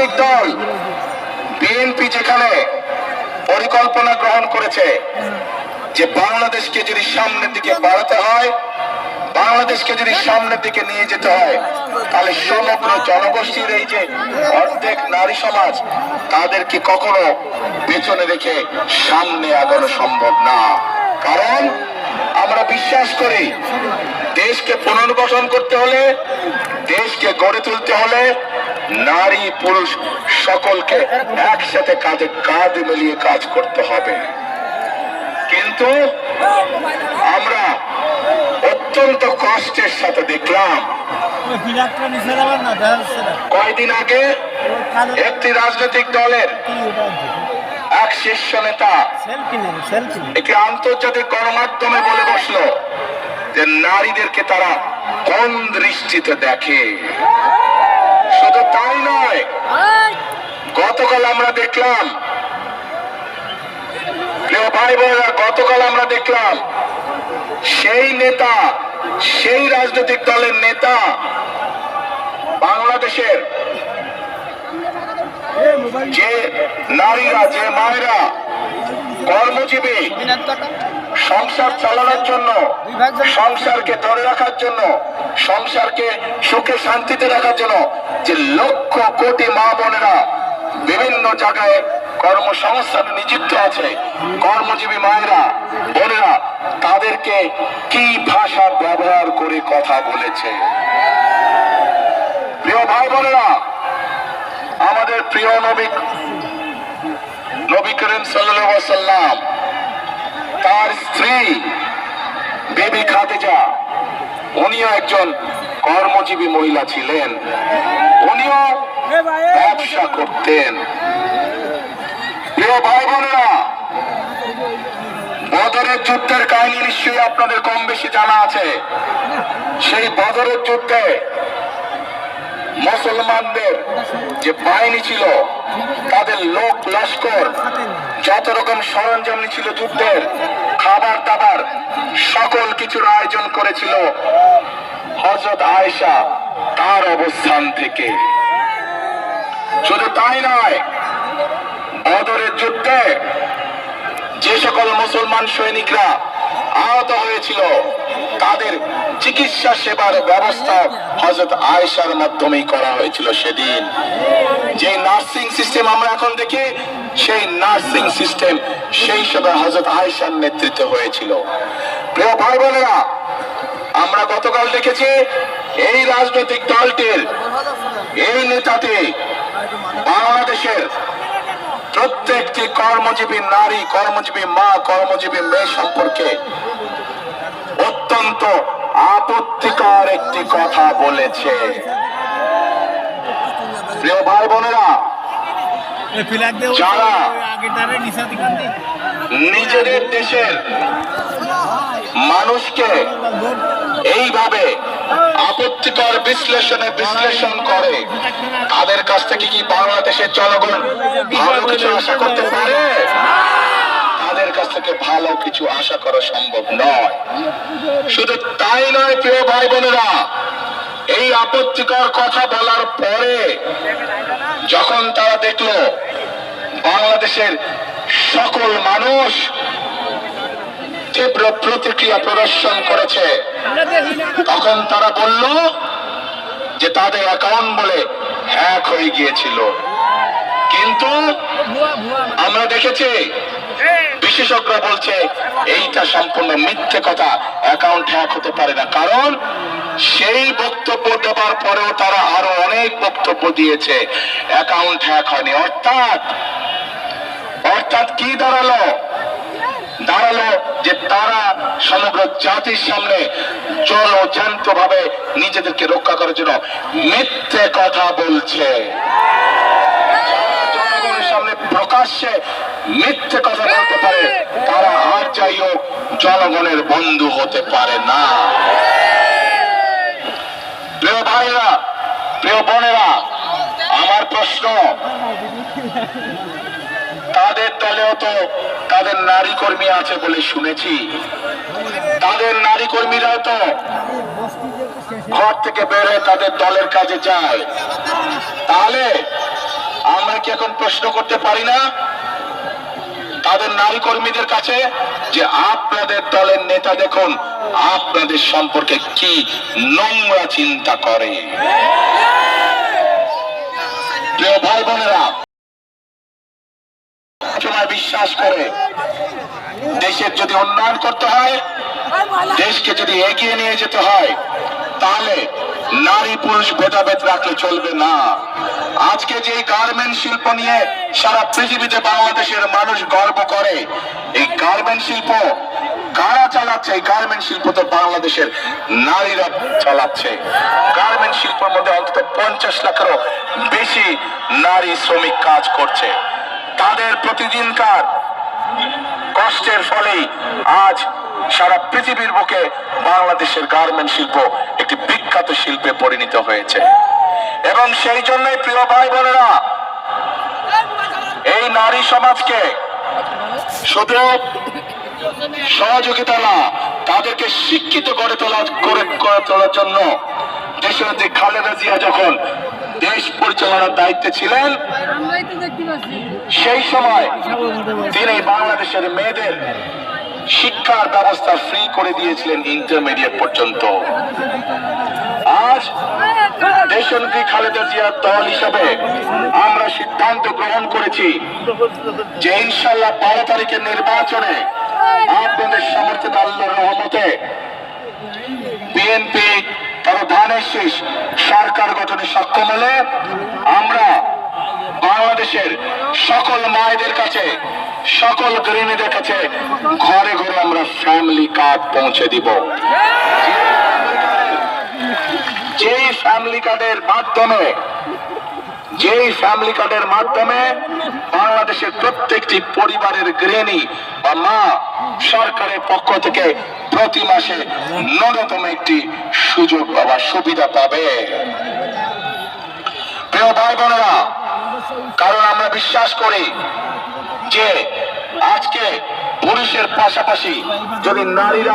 দল বিএনপি যেখানে পরিকল্পনা গ্রহণ করেছে যে বাংলাদেশকে যদি সামনের দিকে বাড়াতে হয়, বাংলাদেশকে যদি সামনের দিকে নিয়ে যেতে হয়, তাহলে সমগ্র জনগোষ্ঠীর এই যে অর্ধেক নারী সমাজ তাদেরকে কখনো পেছনে রেখে সামনে আগানো সম্ভব না? কারণ আমরা বিশ্বাস করি, দেশকে পুনর্গঠন করতে হলে নারী পুরুষ সকলকে একসাথে কাঁধে কাঁধ মিলিয়ে কাজ করতে হবে। কিন্তু আমরা অত্যন্ত কষ্টের সাথে দেখলাম, কয়দিন আগে একটি রাজনৈতিক দলের এক শীর্ষ নেতা একটি আন্তর্জাতিক গণমাধ্যমে বলে বসল যে নারীদেরকে তারা কোন দৃষ্টিতে দেখে? শুধু তাই নয় গতকাল আমরা দেখলাম ভাই বোনেরা গতকাল আমরা দেখলাম সেই নেতা সেই রাজনৈতিক দলের নেতা বাংলাদেশের যে নারীরা যে মায়েরা কর্মজীবী সংসার চালানোর জন্য, সংসারকে ধরে রাখার জন্য, সংসারকে সুখে শান্তিতে রাখার জন্য যে লক্ষ কোটি মা বোনেরা বিভিন্ন জায়গায় কর্মসংস্থানে নিযুক্ত আছে, কর্মজীবী মায়েরা, বোনেরা, তাদেরকে কি ভাষা ব্যবহার করে কথা বলেছে? প্রিয় ভাই বোনেরা, আমাদের প্রিয় নবী নবী করিম সাল্লাম স্ত্রী বেবি খাদিজা উনিও একজন কর্মজীবী মহিলা ছিলেন। উনিও ব্যবসা করতেন। প্রিয় ভাই বোনেরা বদরের যুদ্ধের কাহিনী নিশ্চয়ই আপনাদের কম বেশি জানা আছে। সেই বদরের যুদ্ধে মুসলমানদের যে বাহিনী ছিল, তাদের লোক লস্কর, যত রকম সরঞ্জাম ছিল যুদ্ধের, খাবার দাবার, সকল কিছুর আয়োজন করেছিল হজরত আয়েশা তার অবস্থান থেকে। শুধু তাই নয়, বদরের যুদ্ধে যে সকল মুসলমান সৈনিকরা আহত হয়েছিল। তাদের চিকিৎসা সেবার ব্যবস্থা হজরত আয়েশার মাধ্যমেই করা হয়েছিল সেদিন। যে নার্সিং সিস্টেম আমরা এখন দেখি, সেই নার্সিং সিস্টেম সেই সময় হজরত আয়েশার নেতৃত্বে হয়েছিল। প্রিয় ভাই বোনেরা আমরা গতকাল দেখেছি এই রাজনৈতিক দলটির এই নেতাটি প্রত্যেকটি কর্মজীবী নারী, কর্মজীবী মা, কর্মজীবী মেয়ে সম্পর্কে অত্যন্ত আপত্তিকর একটি কথা বলেছে। প্রিয় ভাই বোনেরা যারা নিজেদের দেশের মানুষকে এইভাবে আপত্তিকর বিশ্লেষণে বিশ্লেষণ করে। তাদের কাছ থেকে কি বাংলাদেশের জনগণ ভালো কিছু আশা করতে পারে? তাদের কাছ থেকে ভালো কিছু আশা করা সম্ভব নয়? শুধু তাই নয়, প্রিয় ভাই বোনেরা এই আপত্তিকর কথা বলার পরে যখন তারা দেখল বাংলাদেশের সকল মানুষ তীব্র প্রতিক্রিয়া প্রদর্শন করেছে। তখন তারা বলল যে তাদের অ্যাকাউন্ট বলে হ্যাক হয়ে গিয়েছিল। কিন্তু আমরা দেখেছি, বিশেষজ্ঞরা বলছে এইটা সম্পূর্ণ মিথ্যে কথা অ্যাকাউন্ট হ্যাক হতে পারে না। কারণ সেই বক্তব্য দেওয়ার পরেও তারা আরও অনেক বক্তব্য দিয়েছে অ্যাকাউন্ট হ্যাক হয়নি। অর্থাৎ অর্থাৎ কি দাঁড়াল? দাঁড়াল যে তারা সমগ্র জাতির সামনে জলজান্ত ভাবে নিজেদেরকে রক্ষা করার জন্য মিথ্যে কথা বলছে। প্রকাশ্যে মিথ্যে কথা বলতে পারে, তারা আর যাই হোক জনগণের বন্ধু হতে পারে না। প্রিয় ভাইরা প্রিয় বোনেরা, আমার প্রশ্ন, তাদের দলেও তো তাদের নারী কর্মী আছে বলে শুনেছি। তাদের নারী কর্মীরাও তো ঘর থেকে বের হয়ে তাদের দলের কাজে যায়। তাহলে আমরা কি এখন প্রশ্ন করতে পারি না? তাদের নারী কর্মীদের কাছে যে আপনাদের দলের নেতা দেখুন, আপনাদের সম্পর্কে কি নোংরা চিন্তা করে। প্রিয় ভাই বোনেরা সময় বিশ্বাস করে। দেশের যদি উন্নয়ন করতে হয়, দেশকে যদি এগিয়ে নিয়ে যেতে হয়, তাহলে নারী পুরুষ ভেদাভেদ রাখলে চলবে না। আজকে যে গার্মেন্ট শিল্প নিয়ে সারা পৃথিবীতে বাংলাদেশের মানুষ গর্ব করে, এই গার্মেন্ট শিল্প কারা চালাচ্ছে? এই গার্মেন্ট শিল্প তো বাংলাদেশের নারীরা চালাচ্ছে। গার্মেন্ট শিল্পের মধ্যে অন্তত পঞ্চাশ লাখেরও বেশি নারী শ্রমিক কাজ করছে। তাদের প্রতিদিনকার কষ্টের ফলেই আজ সারা পৃথিবীর বুকে বাংলাদেশের গার্মেন্ট শিল্প একটি বিখ্যাত শিল্পে পরিণত হয়েছে। এবং সেই জন্যই প্রিয় ভাই বোনেরা, এই নারী সমাজকে শুধু সহযোগিতা না, তাদেরকে শিক্ষিত করে তোলা করে তোলার জন্য দেশনেত্রী খালেদা জিয়া যখন দেশ পরিচালনার দায়িত্বে ছিলেন। সেই সময় তিনি বাংলাদেশের মেয়েদের শিক্ষার ব্যবস্থা ফ্রি করে দিয়েছিলেন ইন্টারমিডিয়েট পর্যন্ত। আজ দেশনেত্রী খালেদা জিয়ার দল হিসাবে আমরা সিদ্ধান্ত গ্রহণ করেছি যে ইনশাল্লাহ বারো তারিখের নির্বাচনে আপনাদের সমর্থিত আল্লাহর রহমতে বিএনপি ধানের শীষ। সরকার গঠনে সক্ষম হলে আমরা বাংলাদেশের সকল মায়েদের কাছে, সকল গৃহিণীদের কাছে ঘরে ঘরে আমরা ফ্যামিলি কার্ড পৌঁছে দিব। যেই ফ্যামিলি কার্ডের মাধ্যমে, যেই ফ্যামিলি কার্ডের মাধ্যমে বাংলাদেশের প্রত্যেকটি পরিবারের গৃহিণী বা মা সরকারের পক্ষ থেকে প্রতি মাসে ন্যূনতম একটি সুযোগ বা সুবিধা পাবে। প্রিয় ভাই বোনেরা, কারণ আমরা বিশ্বাস করি যে আজকে পুরুষের পাশাপাশি যদি নারীরা